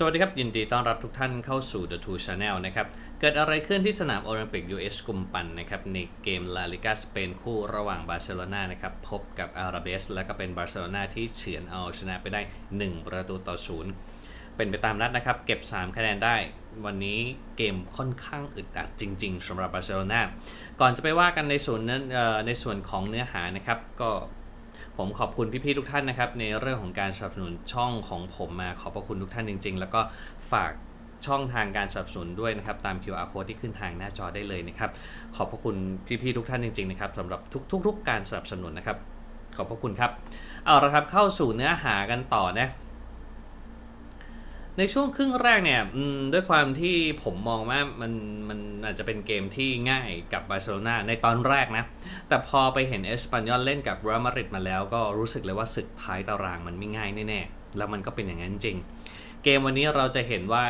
สวัสดีครับ ยินดีต้อนรับทุกท่านเข้าสู่ The Two Channel นะครับ เกิดอะไรขึ้นที่สนามโอลิมปิก US กุมปันนะครับในเกมลาลิกาสเปนคู่ระหว่างบาร์เซโลนานะครับพบกับอาราเบส และก็เป็นบาร์เซโลนาที่เฉือนเอาชนะไปได้ 1 ประตูต่อศูนย์เป็นไปตามนัดนะครับ เก็บ 3 คะแนนได้ วันนี้เกมค่อนข้างอึดอัดจริง ๆสำหรับบาร์เซโลนาก่อนจะไปว่ากันในส่วนนั้นเอ่อในส่วนของเนื้อหานะครับก็ ผมขอบคุณพี่ๆทุกท่านนะครับ ในเรื่องของการสนับสนุนช่องของผมมาขอบพระคุณทุกท่านจริง ๆ แล้วก็ฝากช่องทางการสนับสนุนด้วยนะครับ ตาม QR code ที่ขึ้นทางหน้าจอได้เลยนะครับ ขอบพระคุณพี่ๆทุกท่านจริงๆนะครับสำหรับทุกๆการสนับสนุนนะครับ ขอบพระคุณครับ เอาละครับเข้าสู่เนื้อหากันต่อนะ ในช่วงครึ่งแรกเนี่ยด้วยความที่ผมมองว่ามันมันอาจจะเป็นเกมที่ง่ายกับบาร์เซโลนาในตอนแรกนะ แต่พอไปเห็นเอสปันยอลเล่นกับเรอัลมาดริดมาแล้วก็รู้สึกเลยว่าศึกท้ายตารางมันไม่ง่ายแน่ๆ แล้วมันก็เป็นอย่างนั้นจริง เกมวันนี้เราจะเห็นว่า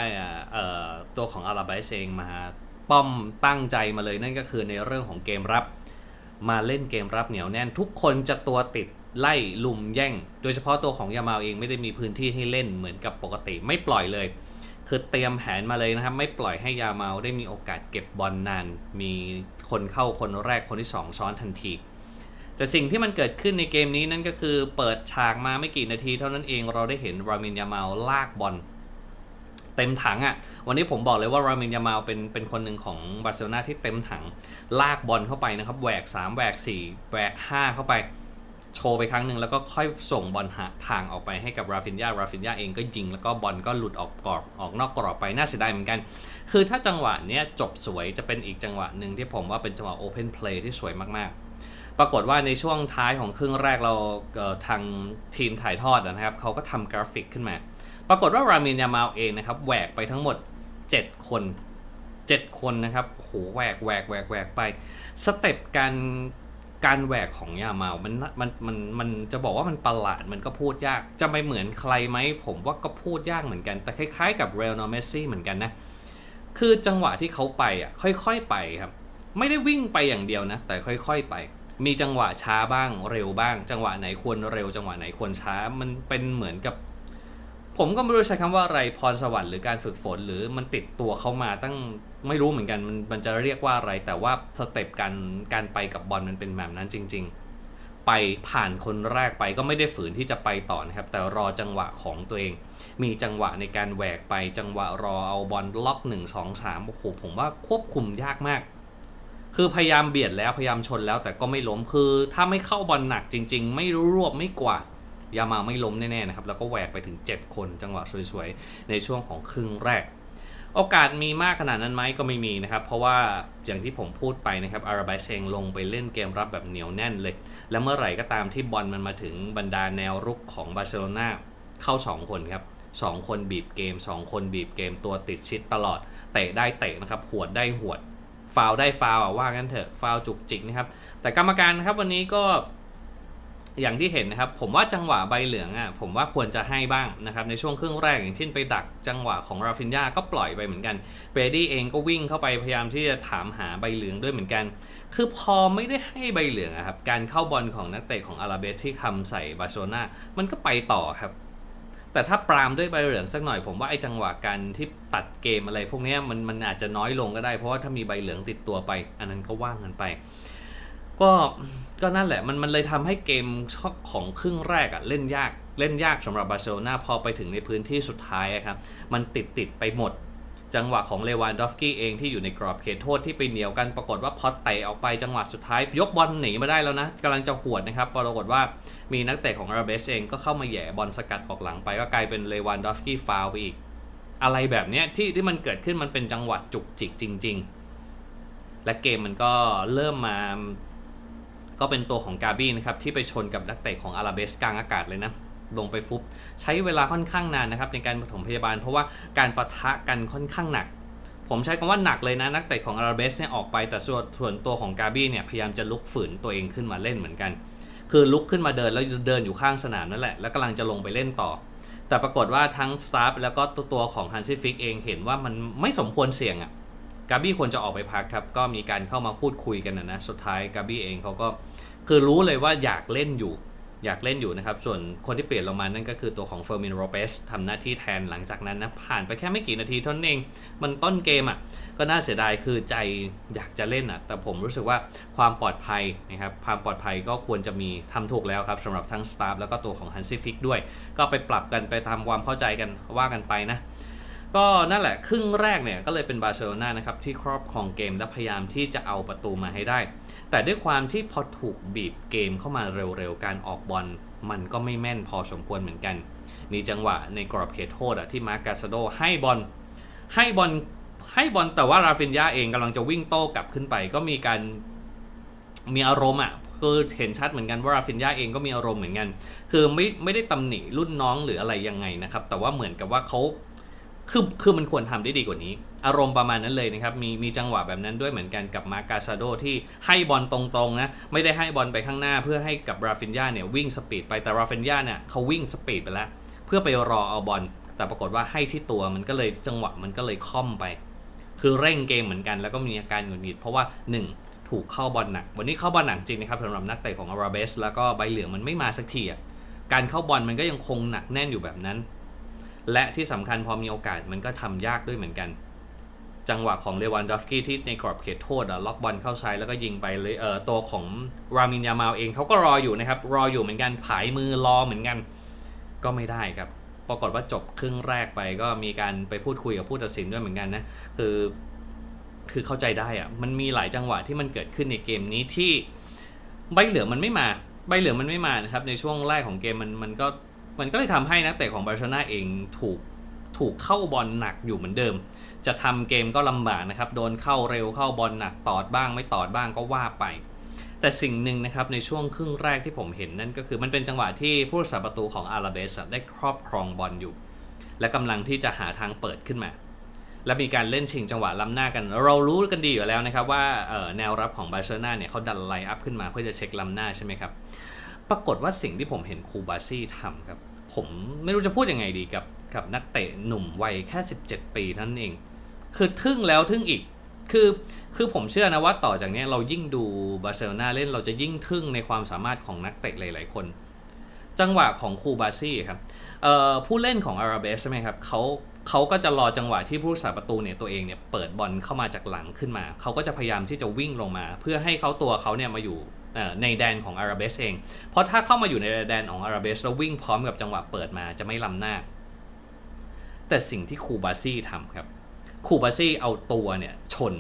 ตัวของอาราไบเองมาป้อมตั้งใจมาเลยนั่นก็คือในเรื่องของเกมรับ มาเล่นเกมรับเหนียวแน่น ทุกคนจะตัวติด ไล่ลุมแย่ง โดยเฉพาะตัวของยามาลเองไม่ได้มีพื้นที่ให้เล่นเหมือนกับปกติไม่ปล่อยเลย คือเตรียมแผนมาเลยนะครับ ไม่ปล่อยให้ยามาลได้มีโอกาสเก็บบอลนาน มีคนเข้าคนแรกคนที่ 2 ซ้อนทันที แต่สิ่งที่มันเกิดขึ้นในเกมนี้นั่นก็คือเปิดฉากมาไม่กี่นาทีเท่านั้นเองเราได้เห็นรามินยามาลลากบอลเต็มถังอะ่ะ วันนี้ผมบอกเลยว่ารามินยามาลเป็นเป็นคนหนึ่งของบาร์เซโลนาที่เต็มถังลากบอลเข้าไปนะครับแหวก 3แหวก4แหวก5เข้าไป โชว์ไปครั้งหนึ่งแล้วก็ค่อยส่งบอลหาทางออกไปให้กับราฟินยาราฟินยาเองก็ยิงแล้วก็บอลก็หลุดออกกรอบออกนอกกรอบไปน่าเสียดายเหมือนกัน คือถ้าจังหวะเนี้ยจบสวยจะเป็นอีกจังหวะหนึ่งที่ผมว่าเป็นจังหวะโอเพนเพลย์ที่สวยมากๆ ปรากฏว่าในช่วงท้ายของครึ่งแรกเราเทางทีมถ่ายทอดนะครับเขาก็ทำกราฟิกขึ้นมา ปรากฏว่ารามินยามาลเองนะครับแหวกไปทั้งหมด 7 คน 7 คนนะครับโหแหวกแหวกแหวกแหวกไปสเต็ปการ การแหวกของยามามันมันมันมันจะบอกว่ามันประหลาดมันก็พูดยาก จะไม่เหมือนใครไหมผมว่าก็พูดยากเหมือนกัน แต่คล้ายๆกับเรอัลเมสซี่เหมือนกันนะ คือจังหวะที่เขาไปอะค่อยๆไปครับ ไม่ได้วิ่งไปอย่างเดียวนะ แต่ค่อยๆไป มีจังหวะช้าบ้างเร็วบ้าง จังหวะไหนควรเร็ว จังหวะไหนควรช้า มันเป็นเหมือนกับ ผมก็ไม่รู้ใช้คำว่าอะไรพรสวรรค์หรือการฝึกฝนหรือมันติดตัวเขามาตั้ง ไม่รู้เหมือนกันมันมันจะเรียกว่าอะไร แต่ว่าสเต็ปการการไปกับบอลมันเป็นแบบนั้นจริง ๆ ไปผ่านคนแรกไปก็ไม่ได้ฝืนที่จะไปต่อนะครับ แต่รอจังหวะของตัวเอง มีจังหวะในการแหวกไปจังหวะรอเอาบอลล็อก1 2 3โอ้โหผมว่าควบคุมยากมาก คือพยายามเบียดแล้วพยายามชนแล้วแต่ก็ไม่ล้มคือ ถ้าไม่เข้าบอลหนักจริง ๆ ไม่รวบไม่กวาดยามาไม่ล้มแน่ๆนะครับแล้วก็แหวกไปถึง 7 คนจังหวะสวยๆในช่วงของครึ่งแรก โอกาสมีมากขนาดนั้นไหมก็ไม่มีนะครับ เพราะว่าอย่างที่ผมพูดไปนะครับอาราไบเซงลงไปเล่นเกมรับแบบเหนียวแน่นเลย และเมื่อไหร่ก็ตามที่บอลมันมาถึงบรรดาแนวรุกของบาร์เซโลนาเข้า 2 คนครับ2คนบีบเกม 2 คนบีบเกมตัวติดชิดตลอด เตะได้เตะนะครับหวดได้หวดฟาวได้ฟาวอะว่างั้นเถอะฟาวจุกจิกนะครับแต่กรรมการครับวันนี้ก็ อย่างที่เห็นนะครับ ผมว่าจังหวะใบเหลืองอะผมว่าควรจะให้บ้างนะครับในช่วงครึ่งแรกอย่างเช่นไปดักจังหวะของราฟินยาก็ปล่อยไปเหมือนกันเบรดี้เองก็วิ่งเข้าไปพยายามที่จะถามหาใบเหลืองด้วยเหมือนกัน คือพอไม่ได้ให้ใบเหลืองอะครับการเข้าบอลของนักเตะของอาราเบสที่คำใส่บาร์เซโลนามันก็ไปต่อครับ แต่ถ้าปรามด้วยใบเหลืองสักหน่อย ผมว่าไอ้จังหวะการที่ตัดเกมอะไร พวกนี้มันมันอาจจะน้อยลงก็ได้เพราะว่าถ้ามีใบเหลืองติดตัวไป อันนั้นก็ว่างกันไป ก็ก็นั่นแหละมันมันเลยทำให้เกมของครึ่งแรกอะเล่นยากเล่นยากสำหรับบาร์เซโลนาพอไปถึงในพื้นที่สุดท้ายครับมันติดติดไปหมด จังหวะของเลวานดอฟกี้เองที่อยู่ในกรอบเขตโทษที่ไปเหนียวกันปรากฏว่าพอเตะออกไปจังหวะสุดท้าย ยกบอลหนีมาได้แล้วนะกำลังจะหวดนะครับปรากฏว่ามีนักเตะของอาราเบสเองก็เข้ามาแย่บอลสกัดออกหลังไปก็กลายเป็นเลวานดอฟกี้ฟาวไปอีก อะไรแบบนี้ที่ที่มันเกิดขึ้นมันเป็นจังหวะจุกจิกจริง ๆ และเกมมันก็เริ่มมา ก็เป็นตัวของกาบี้นะครับที่ไปชนกับนักเตะของอาราเบสกลางอากาศเลยนะลงไปฟุบใช้เวลาค่อนข้างนานนะครับในการปฐมพยาบาล เพราะว่าการประทะกันค่อนข้างหนัก ผมใช้คำว่าหนักเลยนะนักเตะของอาราเบสเนี่ยออกไปแต่ส่วนส่วนตัวของกาบี้เนี่ยพยายามจะลุกฝืนตัวเองขึ้นมาเล่นเหมือนกัน คือลุกขึ้นมาเดินแล้วเดินอยู่ข้างสนามนั่นแหละแล้วกำลังจะลงไปเล่นต่อ แต่ปรากฏว่าทั้งสตาฟแล้วก็ตัวของฮันซิฟิกเองเห็นว่ามันไม่สมควรเสี่ยงอะ่ะ กาบี้ควรจะออกไปพักครับ ก็มีการเข้ามาพูดคุยกันนะนะสุดท้ายกาบี้เองเขาก็คือรู้เลยว่าอยากเล่นอยู่ อยากเล่นอยู่นะครับ ส่วนคนที่เปลี่ยนลงมานั่นก็คือตัวของเฟอร์มินโรเปสทำหน้าที่แทนหลังจากนั้นนะ ผ่านไปแค่ไม่กี่นาทีเท่านั้นเอง มันต้นเกมอะ่ะ ก็น่าเสียดายคือใจอยากจะเล่นอะ่ะ แต่ผมรู้สึกว่าความปลอดภัยนะครับ ความปลอดภัยก็ควรจะมีทำถูกแล้วครับสำหรับทั้งสตาฟแล้วก็ตัวของฮันซี่ฟิกด้วย ก็ไปปรับกันไปตาความเข้าใจกันว่ากันไปนะ ก็นั่นแหละครึ่งแรกเนี่ยก็เลยเป็นบาร์เซโลนานะครับที่ครอบครองเกมและพยายามที่จะเอาประตูมาให้ได้ แต่ด้วยความที่พอถูกบีบเกมเข้ามาเร็วๆ การออกบอลมันก็ไม่แม่นพอสมควรเหมือนกันมีจังหวะในกรอบเขตโทษอะที่มาร์กาซาโดให้บอลให้บอลให้บอลแต่ว่าราฟินยาเองกำลังจะวิ่งโต้กลับขึ้นไป ก็มีการมีอารมณ์อะคือเห็นชัดเหมือนกันว่าราฟินยาเองก็มีอารมณ์เหมือนกัน คือไม่ไม่ได้ตำหนิรุ่นน้องหรืออะไรยังไงนะครับ แต่ว่าเหมือนกับว่าเขา คือคือมันควรทำได้ดีกว่านี้ อารมณ์ประมาณนั้นเลยนะครับ มีมีจังหวะแบบนั้นด้วยเหมือนกันกับมาร์กาซาโดที่ให้บอลตรงๆนะ ไม่ได้ให้บอลไปข้างหน้า เพื่อให้กับราฟินยาเนี่ยวิ่งสปีดไปแต่ราฟินยาเนี่ยเขาวิ่งสปีดไปแล้ว เพื่อไปรอเอาบอลแต่ปรากฏว่าให้ที่ตัวมันก็เลยจังหวะมันก็เลยค่อมไป คือเร่งเกมเหมือนกันแล้วก็มีอาการหงุดหงิดเพราะว่า 1 ถูกเข้าบอลหนัก วันนี้เข้าบอลหนักจริงนะครับสำหรับนักเตะของอาราเบสแล้วก็ใบเหลืองมันไม่มาสักทีอะการเข้าบอลมันก็ยังคงหนักแน่นอยู่แบบนั้น และที่สำคัญพอมีโอกาสมันก็ทำยากด้วยเหมือนกัน จังหวะของเลวันดอฟสกี้ที่ในกรอบเขตโทษล็อกบอลเข้าซ้แล้วก็ยิงไปเลยเออตัวของรามินยามาลเองเขาก็รออยู่นะครับ รออยู่เหมือนกันผายมือรอเหมือนกัน ก็ไม่ได้ครับปรากฏว่าจบครึ่งแรกไปก็มีการไปพูดคุยกับผู้ตัดสินด้วยเหมือนกันนะคือคือเข้าใจได้อะมันมีหลายจังหวะที่มันเกิดขึ้นในเกมนี้ที่ใบเหลืองมันไม่มา ใบเหลืองมันไม่มานะครับในช่วงแรกของเกมมันมันก็ มันก็เลยทำให้นักเตะของบาร์เซโลนาเองถูกถูกเข้าบอลหนักอยู่เหมือนเดิม จะทำเกมก็ลำบากนะครับ โดนเข้าเร็วเข้าบอลหนักตอดบ้าง ไม่ตอดบ้างก็ว่าไป แต่สิ่งหนึ่งนะครับในช่วงครึ่งแรกที่ผมเห็นนั่นก็คือมันเป็นจังหวะที่ผู้รักษาประตูของอาราเบสได้ครอบครองบอลอยู่ และกำลังที่จะหาทางเปิดขึ้นมา และมีการเล่นชิงจังหวะล้ำหน้ากัน เรารู้กันดีอยู่แล้วนะครับว่าแนวรับของบาร์เซโลนาเนี่ยเขาดันไลน์อัพขึ้นมาเพื่อจะเช็คล้ำหน้าใช่ไหมครับปรากฏว่าสิ่งที่ผมเห็นคูบาซี่ทำครับ ผมไม่รู้จะพูดยังไงดีกับกับนักเตะหนุ่มวัยแค่ 17 ปีนั้นเอง คือทึ่งแล้วทึ่งอีก คือคือผมเชื่อนะว่าต่อจากนี้เรายิ่งดูบาร์เซโลนาเล่นเราจะยิ่งทึ่งในความสามารถของนักเตะหลาย ๆ คน จังหวะของคูบาซี่ครับผู้เล่นของอาราเบสใช่ไหมครับเขาเขาก็จะรอจังหวะที่ผู้รักษาประตูเนี่ยตัวเองเนี่ยเปิดบอลเข้ามาจากหลังขึ้นมา เขาก็จะพยายามที่จะวิ่งลงมา เพื่อให้เขาตัวเขาเนี่ยมาอยู่ ในแดนของอาราเบสเอง เพราะถ้าเข้ามาอยู่ในแดนของอาราเบสแล้ววิ่งพร้อมกับจังหวะเปิดมาจะไม่ล้ำหน้า แต่สิ่งที่คูบาซี่ทำครับ คูบาซี่เอาตัวเนี่ยชน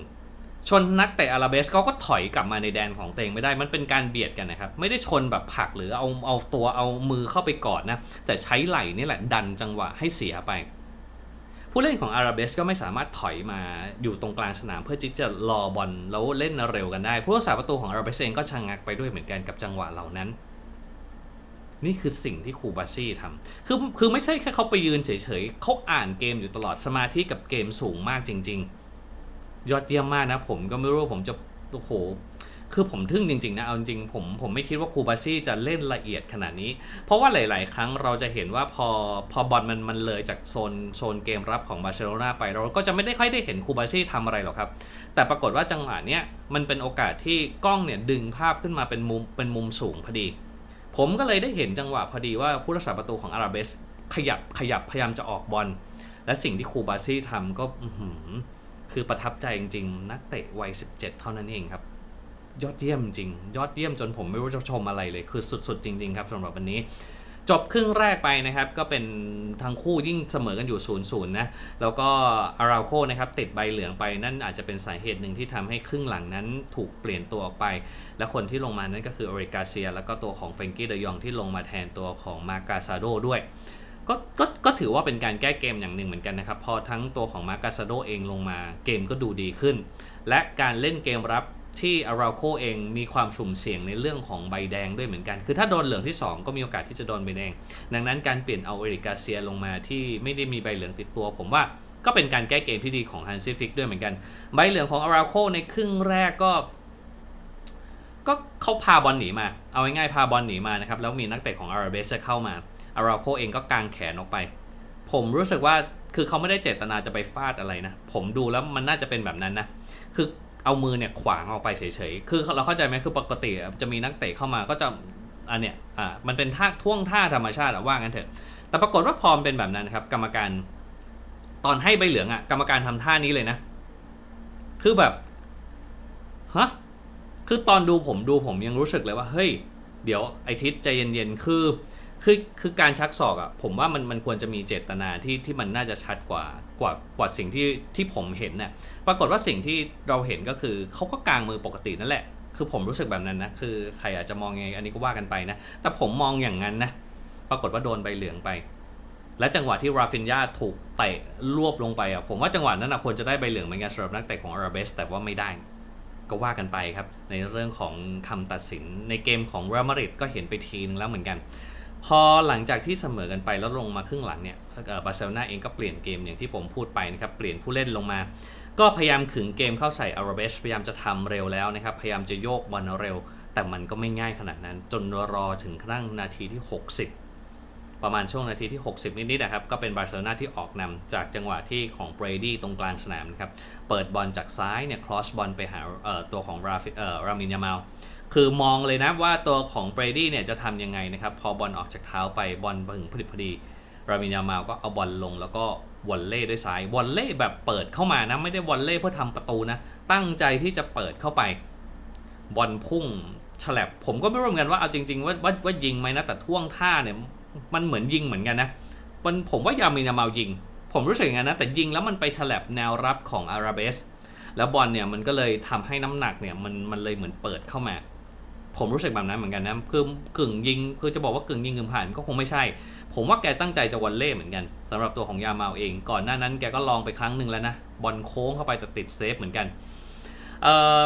ชนนักเตะอาราเบสเขาก็ถอยกลับมาในแดนของตัวเองไม่ได้ มันเป็นการเบียดกันนะครับ ไม่ได้ชนแบบผลักหรือเอาเอาตัวเอามือเข้าไปกอดนะ แต่ใช้ไหล่นี่แหละดันจังหวะให้เสียไป ผู้เล่นของอาราเบสก็ไม่สามารถถอยมาอยู่ตรงกลางสนามเพื่อที่จะรอบอลแล้วเล่นเร็วกันได้ ผู้รักษาประตูของอาราเบสเองก็ชะงงักไปด้วยเหมือนกันกับจังหวะเหล่านั้น นี่คือสิ่งที่คูบาซี่ทำคือคือไม่ใช่แค่เขาไปยืนเฉยๆเขาอ่านเกมอยู่ตลอดสมาธิกับเกมสูงมากจริง ๆ ยอดเยี่ยมมากนะผมก็ไม่รู้ผมจะโอ้โห คือผมทึ่งจริงๆนะเอาจริงผมผมไม่คิดว่าคูบาซี่จะเล่นละเอียดขนาดนี้ เพราะว่าหลาย ๆ ครั้งเราจะเห็นว่าพอพอบอลมันมันเลยจากโซนโซนเกมรับของบาร์เซโลนาไปเราก็จะไม่ได้ค่อยได้เห็นคูบาซี่ทำอะไรหรอกครับ แต่ปรากฏว่าจังหวะเนี้ยมันเป็นโอกาสที่กล้องเนี่ยดึงภาพขึ้นมาเป็นมุมเป็นมุมสูงพอดี ผมก็เลยได้เห็นจังหวะพอดีว่าผู้รักษาประตูของอาราเบสขยับขยับพยายามจะออกบอลและสิ่งที่คูบาซี่ทำก็คือประทับใจจริง ๆ นักเตะวัย 17 เท่านั้นเองครับ ยอดเยี่ยมจริง ยอดเยี่ยมจนผมไม่รู้จะชมอะไรเลย คือสุด ๆ จริง ๆ ครับสำหรับวันนี้จบครึ่งแรกไปนะครับ ก็เป็นทั้งคู่ยิ่งเสมอกันอยู่0ูนย์นะ แล้วก็อาราโคนะครับติดใบเหลืองไปนั่นอาจจะเป็นสาเหตุหนึ่งที่ทำให้ครึ่งหลังนั้นถูกเปลี่ยนตัวออกไป และคนที่ลงมานั้นก็คืออริกาเซีย แล้วก็ตัวของเฟงกี้เดยองที่ลงมาแทนตัวของมาการซาโดด้วยก็ก็ก็ถือว่าเป็นการแก้เกมอย่างหนึ่งเหมือนกันนะครับ พอทั้งตัวของมาการซาโดเองลงมาเกมก็ดูดีขึ้น และการเล่นเกมรับ ที่อาราโคเองมีความสุ่มเสี่ยงในเรื่องของใบแดงด้วยเหมือนกัน คือถ้าโดนเหลืองที่ 2 ก็มีโอกาสที่จะโดนใบแดง ดังนั้นการเปลี่ยนเอาเอริกาเซียลงมาที่ไม่ได้มีใบเหลืองติดตัว ผมว่าก็เป็นการแก้เกมที่ดีของฮันซิฟิกด้วยเหมือนกัน ใบเหลืองของอาราโคในครึ่งแรกก็ก็เขาพาบอลหนีมา เอาง่ายๆพาบอลหนีมานะครับ แล้วมีนักเตะของอาราเบสจะเข้ามา อาราโคเองก็กางแขนออกไป ผมรู้สึกว่าคือเขาไม่ได้เจตนาจะไปฟาดอะไรนะ ผมดูแล้วมันน่าจะเป็นแบบนั้นนะ คือ เอามือเนี่ยขวางออกไปเฉยๆ คือเราเข้าใจไหมคือปกติจะมีนักเตะเข้ามาก็จะอันเนี้ยอ่ามันเป็นท่าท่วงท่าธรรมชาติอะว่างั้นเถอะ แต่ปรากฏว่าพอมเป็นแบบนั้นครับ กรรมการตอนให้ใบเหลืองอะกรรมการทำท่านี้เลยนะ คือแบบฮะคือตอนดูผมดูผมยังรู้สึกเลยว่าเฮ้ย เดี๋ยวไอทิศใจเย็นๆคือคือคือการชักศอกอะผมว่ามันมันควรจะมีเจตนาที่ที่มันน่าจะชัดกว่า กว่ากว่าสิ่งที่ที่ผมเห็นน่ะปรากฏว่าสิ่งที่เราเห็นก็คือเขาก็กางมือปกตินั่นแหละ คือผมรู้สึกแบบนั้นนะคือใครอาจจะมองไงอันนี้ก็ว่ากันไปนะ แต่ผมมองอย่างนั้นนะปรากฏว่าโดนใบเหลืองไป และจังหวะที่ราฟินยาถูกเตะรวบลงไปอะผมว่าจังหวะนั้นนะควรจะได้ใบเหลืองเหมือนกันสำหรับนักเตะของอาราเบสแต่ว่าไม่ได้ก็ว่ากันไปครับ ในเรื่องของคำตัดสินในเกมของเรอัลมาดริดก็เห็นไปทีนึงแล้วเหมือนกัน พอหลังจากที่เสมอกันไปแล้วลงมาครึ่งหลังเนี่ยบาร์เซโลนาเองก็เปลี่ยนเกมอย่างที่ผมพูดไปนะครับ เปลี่ยนผู้เล่นลงมา ก็พยายามขึงเกมเข้าใส่อาราเบสพยายามจะทำเร็วแล้วนะครับ พยายามจะโยกบอลเร็ว แต่มันก็ไม่ง่ายขนาดนั้น จนรอถึงครั้งนาทีที่ 60 ประมาณช่วงนาทีที่ 60 นิดๆนะครับ ก็เป็นบาร์เซโลนาที่ออกนำจากจังหวะที่ของเบรดี้ตรงกลางสนามนะครับ เปิดบอลจากซ้ายเนี่ยครอสบอลไปหาตัวของราฟิรามินยามาล คือมองเลยนะว่าตัวของเบรดี้เนี่ยจะทำยังไงนะครับ พอบอลออกจากเท้าไปบอลถึงพอดีพอดีรามินยามาก็เอาบอลลงแล้วก็วอลเล่ด้วยซ้ายวอลเล่แบบเปิดเข้ามานะไม่ได้วอลเล่เพื่อทำประตูนะ ตั้งใจที่จะเปิดเข้าไปบอลพุ่งฉลับผมก็ไม่รู้เหมือนกันว่าเอาจริงๆว่าว่าว่ายิงไหมนะแต่ท่วงท่าเนี่ยมันเหมือนยิงเหมือนกันนะมันผมว่ายามินามายิง ผมรู้สึกอย่างนั้นนะแต่ยิงแล้วมันไปฉลับแนวรับของอาราเบส แล้วบอลเนี่ยมันก็เลยทำให้น้ำหนักเนี่ยมันมันเลยเหมือนเปิดเข้ามา ผมรู้สึกแบบนั้นเหมือนกันนะคือกึ่งยิงคือจะบอกว่ากึ่งยิงกึ่งผ่านก็คงไม่ใช่ ผมว่าแกตั้งใจจะวอลเล่เหมือนกันสำหรับตัวของยามาเอง ก่อนหน้านั้นแกก็ลองไปครั้งหนึ่งแล้วนะบอลโค้งเข้าไปแต่ติดเซฟเหมือนกันเอ่อ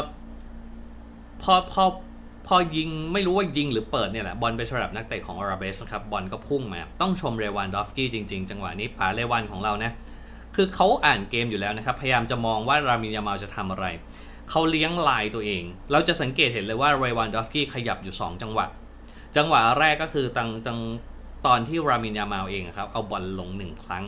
พอพอพอยิงไม่รู้ว่ายิงหรือเปิดเนี่ยแหละบอลไปฉลับนักเตะของอาราเบสครับบอลก็พุ่งมา ต้องชมเรวานดอฟกี้จริง ๆ จังหวะนี้ป๋าเรวานของเรานะคือเขาอ่านเกมอยู่แล้วนะครับ พยายามจะมองว่ารามินยามาจะทำอะไร เขาเลี้ยงลายตัวเอง เราจะสังเกตเห็นเลยว่าเรวานดอฟกี้ขยับอยู่ 2 จังหวะ จังหวะแรกก็คือตังจังตอนที่รามินยามาลเองครับเอาบอลลงหนึ่งครั้ง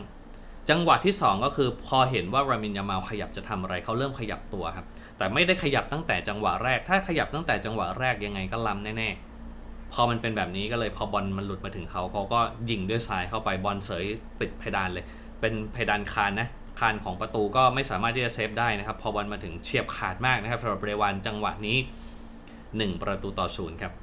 จังหวะที่ 2 ก็คือพอเห็นว่ารามินยามาลขยับจะทำอะไรเขาเริ่มขยับตัวครับ แต่ไม่ได้ขยับตั้งแต่จังหวะแรก ถ้าขยับตั้งแต่จังหวะแรกยังไงก็ล้ำแน่ๆ พอมันเป็นแบบนี้ก็เลยพอบอลมันหลุดมาถึงเขาเขาก็ยิงด้วยซ้ายเข้าไปบอลเสยติดเพดานเลย เป็นเพดานคานนะ คานของประตูก็ไม่สามารถที่จะเซฟได้นะครับ พอบอลมาถึงเฉียบขาดมากนะครับสำหรับเรวานจังหวะนี้ 1 ประตูต่อศูนย์ครับ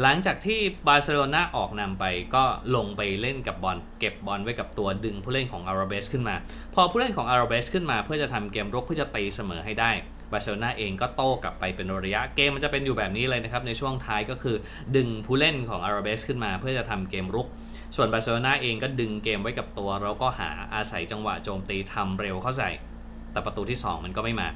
หลังจากที่บาร์เซโลนาออกนำไปก็ลงไปเล่นกับบอลเก็บบอลไว้กับตัวดึงผู้เล่นของอาราเบสขึ้นมา พอผู้เล่นของอาราเบสขึ้นมา เพื่อจะทำเกมรุกเพื่อจะตีเสมอให้ได้บาร์เซโลนาเองก็โต้กลับไปเป็นระยะ เกมมันจะเป็นอยู่แบบนี้เลยนะครับในช่วงท้ายก็คือดึงผู้เล่นของอาราเบสขึ้นมา เพื่อจะทำเกมรุก ส่วนบาร์เซโลนาเองก็ดึงเกมไว้กับตัว แล้วก็หาอาศัยจังหวะโจมตีทำเร็วเข้าใส่ แต่ประตูที่ 2 มันก็ไม่มา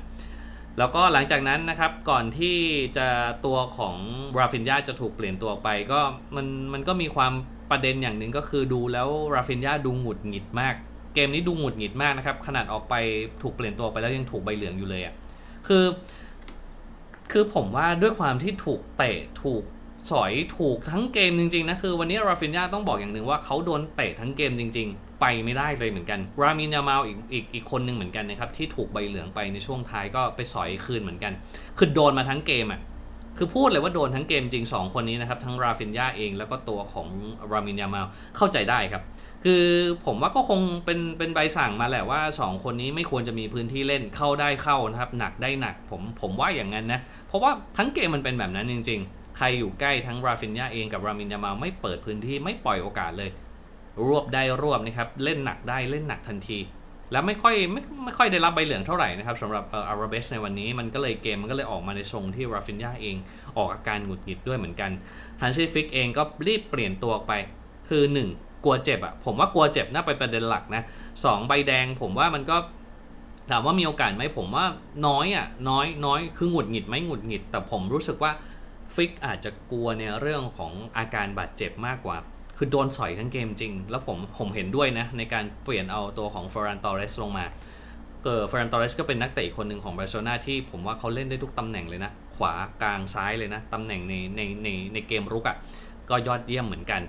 แล้วก็หลังจากนั้นนะครับก่อนที่จะตัวของราฟินยาจะถูกเปลี่ยนตัวไปก็มันมันก็มีความประเด็นอย่างหนึ่งก็คือดูแล้วราฟินยาดูหงุดหงิดมาก เกมนี้ดูหงุดหงิดมากนะครับขนาดออกไปถูกเปลี่ยนตัวไปแล้วยังถูกใบเหลืองอยู่เลยอะ่ะคือคือผมว่าด้วยความที่ถูกเตะถูก สอยถูกทั้งเกมจริงๆนะคือวันนี้ราฟินยาต้องบอกอย่างหนึ่งว่าเขาโดนเตะทั้งเกมจริง ๆ ไปไม่ได้เลยเหมือนกัน รามินยามาอีกอีกอีกคนหนึ่งเหมือนกันนะครับที่ถูกใบเหลืองไปในช่วงท้ายก็ไปสอยคืนเหมือนกัน คือโดนมาทั้งเกมอะคือพูดเลยว่าโดนทั้งเกมจริง 2 คนนี้นะครับ ทั้งราฟินยาเองแล้วก็ตัวของรามินยามาเข้าใจได้ครับ คือผมว่าก็คงเป็นเป็นใบสั่งมาแหละว่า 2 คนนี้ไม่ควรจะมีพื้นที่เล่นเข้าได้เข้านะครับ หนักได้หนักผมผมว่าอย่างนั้นนะ เพราะว่าทั้งเกมมันเป็นแบบนั้นจริง ๆ ใครอยู่ใกล้ทั้งราฟินยาเองกับรามินยามาไม่เปิดพื้นที่ไม่ปล่อยโอกาสเลย รวบได้รวบนะครับ เล่นหนักได้เล่นหนักทันที แล้วไม่ค่อยไม่ไม่ค่อยได้รับใบเหลืองเท่าไหร่นะครับสำหรับเอ่ออาราเบสในวันนี้มันก็เลยเกมมันก็เลยออกมาในทรงที่ราฟินยาเองออกอาการหงุดหงิดด้วยเหมือนกันฮันซี่ฟิกเองก็รีบเปลี่ยนตัวไปคือ 1 กลัวเจ็บอะ่ะผมว่ากลัวเจ็บน่าเป็นประเด็นหลักนะสองใบแดงผมว่ามันก็ถามว่ามีโอกาสไหมผมว่าน้อยอะน้อยน้อยคือหงุดหงิดไหมหงุดหงิด แต่ผมรู้สึกว่า ฟิกอาจจะกลัวในเรื่องของอาการบาดเจ็บมากกว่า คือโดนสอยทั้งเกมจริง แล้วผมผมเห็นด้วยนะ ในการเปลี่ยนเอาตัวของฟ e ร r นตอร์เรสลงมาเกิดฟ e ร r นตอร์เรสก็เป็นนักเตะอีกคนหนึ่งของบาร์เซโลนาที่ผมว่าเขาเล่นได้ทุกตำแหน่งเลยนะ ขวากลางซ้ายเลยนะ ตำแหน่งในในในในเกมรุกอะ่ะก็ยอดเยี่ยมเหมือนกัน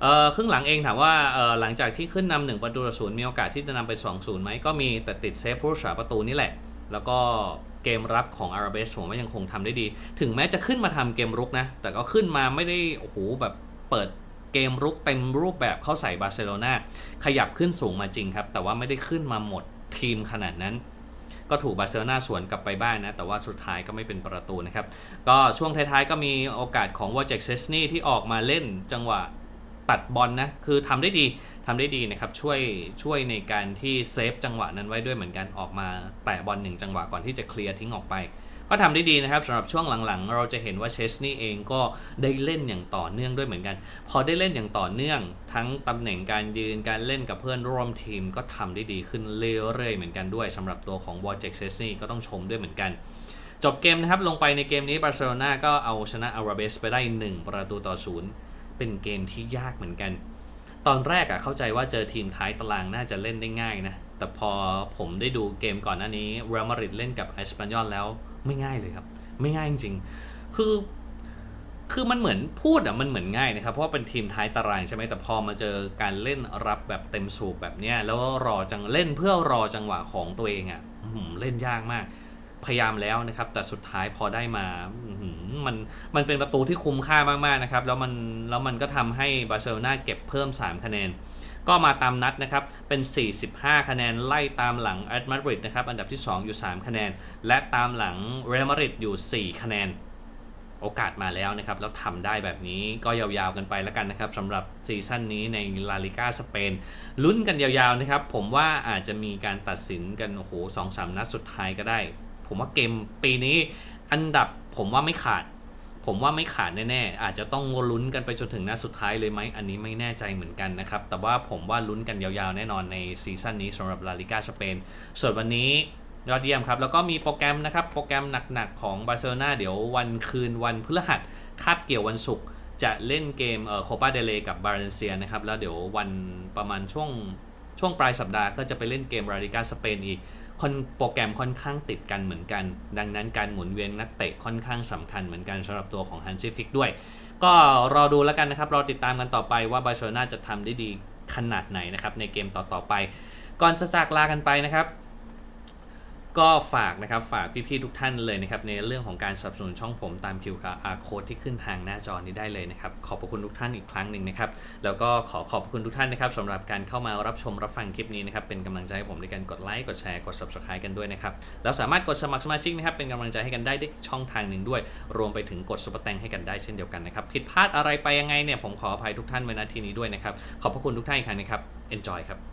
เอ่อครึ่งหลังเองถามว่าเอ่อหลังจากที่ขึ้นนำหนึ่งประตูต่อศูนย์มีโอกาสที่จะนำเป็น2-0ไหมก็มีแต่ติดเซฟผู้รักษาประตูนี่แหละ แล้วก็ เกมรับของอาราเบสผมว่ายังคงทำได้ดี ถึงแม้จะขึ้นมาทำเกมรุกนะ แต่ก็ขึ้นมาไม่ได้โอ้โหแบบเปิดเกมรุกเต็มรูปแบบเข้าใส่บาร์เซโลนาขยับขึ้นสูงมาจริงครับ แต่ว่าไม่ได้ขึ้นมาหมดทีมขนาดนั้น ก็ถูกบาร์เซโลนาสวนกลับไปบ้างนะ แต่ว่าสุดท้ายก็ไม่เป็นประตูนะครับ ก็ช่วงท้ายๆก็มีโอกาสของวอเจกเซสนี่ที่ออกมาเล่นจังหวะตัดบอลนะคือทำได้ดี ทำได้ดีนะครับช่วยช่วยในการที่เซฟจังหวะนั้นไว้ด้วยเหมือนกันออกมาแตะบอลหนึ่งจังหวะก่อนที่จะเคลียร์ทิ้งออกไป ก็ทำได้ดีนะครับสำหรับช่วงหลังๆ เราจะเห็นว่าเชสนี่เองก็ได้เล่นอย่างต่อเนื่องด้วยเหมือนกัน พอได้เล่นอย่างต่อเนื่อง ทั้งตำแหน่งการยืนการเล่นกับเพื่อนร่วมทีมก็ทำได้ดีขึ้นเรื่อยๆเหมือนกันด้วยสำหรับตัวของวอร์เจกเชสนี่ก็ต้องชมด้วยเหมือนกันจบเกมนะครับ ลงไปในเกมนี้บาร์เซโลนาก็เอาชนะอาราเบสไปได้ 1 ประตูต่อศูนย์เป็นเกมที่ยากเหมือนกัน ตอนแรกอะเข้าใจว่าเจอทีมท้ายตารางน่าจะเล่นได้ง่ายนะ แต่พอผมได้ดูเกมก่อนหน้านี้เรอัลมาดริดเล่นกับไอสปันยอลแล้วไม่ง่ายเลยครับ ไม่ง่ายจริงๆ คือ คือมันเหมือนพูดอะมันเหมือนง่ายนะครับ เพราะว่าเป็นทีมท้ายตารางใช่ไหมแต่พอมาเจอการเล่นรับแบบเต็มสูบแบบเนี้ยแล้วรอจังเล่นเพื่อรอจังหวะของตัวเองอะเล่นยากมาก พยายามแล้วนะครับ แต่สุดท้ายพอได้มามันมันเป็นประตูที่คุ้มค่ามากๆนะครับ แล้วมันแล้วมันก็ทำให้บาร์เซโลนาเก็บเพิ่ม 3 คะแนน ก็มาตามนัดนะครับ เป็น 45 คะแนน ไล่ตามหลังแอตมาดริดนะครับ อันดับที่ 2 อยู่ 3 คะแนน และตามหลังเรอัลมาดริดอยู่ 4 คะแนนโอกาสมาแล้วนะครับ แล้วทำได้แบบนี้ก็ยาวๆกันไปแล้วกันนะครับสำหรับซีซั่นนี้ในลาลิก้าสเปนลุ้นกันยาวๆนะครับ ผมว่าอาจจะมีการตัดสินกัน โอ้โหสองสามนัดสุดท้ายก็ได้ ผมว่าเกมปีนี้อันดับผมว่าไม่ขาด ผมว่าไม่ขาดแน่ๆอาจจะต้องลุ้นกันไปจนถึงนัดสุดท้ายเลยไหมอันนี้ไม่แน่ใจเหมือนกันนะครับ แต่ว่าผมว่าลุ้นกันยาวๆ แน่นอนในซีซั่นนี้สำหรับลาลิกาสเปนส่วนวันนี้ยอดเยี่ยมครับ แล้วก็มีโปรแกรมนะครับ โปรแกรมหนักๆของบาร์เซโลนาเดี๋ยววันคืนวันพฤหัสคาบเกี่ยววันศุกร์จะเล่นเกมเอ่อโคปาเดเลกับบาเลนเซียนะครับ แล้วเดี๋ยววันประมาณช่วงช่วงปลายสัปดาห์ก็จะไปเล่นเกมลาลิกาสเปนอีก โปรแกรมค่อนข้างติดกันเหมือนกัน ดังนั้นการหมุนเวียนนักเตะค่อนข้างสำคัญเหมือนกันสำหรับตัวของฮันซิฟิกด้วย ก็รอดูแล้วกันนะครับ รอติดตามกันต่อไปว่าบาร์เซโลนาจะทำได้ดีขนาดไหนนะครับในเกมต่อๆไป ก่อนจะจากลากันไปนะครับ ก็ฝากนะครับฝากพี่ๆทุกท่านเลยนะครับในเรื่องของการสนับสนุนช่องผมตาม QR code ที่ขึ้นทางหน้าจอนี้ได้เลยนะครับขอบพระคุณทุกท่านอีกครั้งหนึ่งนะครับแล้วก็ขอขอบคุณทุกท่านนะครับสำหรับการเข้ามารับชมรับฟังคลิปนี้นะครับเป็นกำลังใจให้ผมในการกดไลค์กดแชร์กด subscribe กันด้วยนะครับแล้วสามารถกดสมัครสมาชิกนะครับเป็นกำลังใจให้กันได้ด้วยช่องทางหนึ่งด้วย รวมไปถึงกดซุปเปอร์แตงให้กันได้เช่นเดียวกันนะครับผิดพลาดอะไรไปยังไงเนี่ยผมขออภัยทุกท่านไว้ณที่นี้ด้วยนะครับขอบพระคุณทุกท่านอีกครั้งนะครับ enjoy ครับ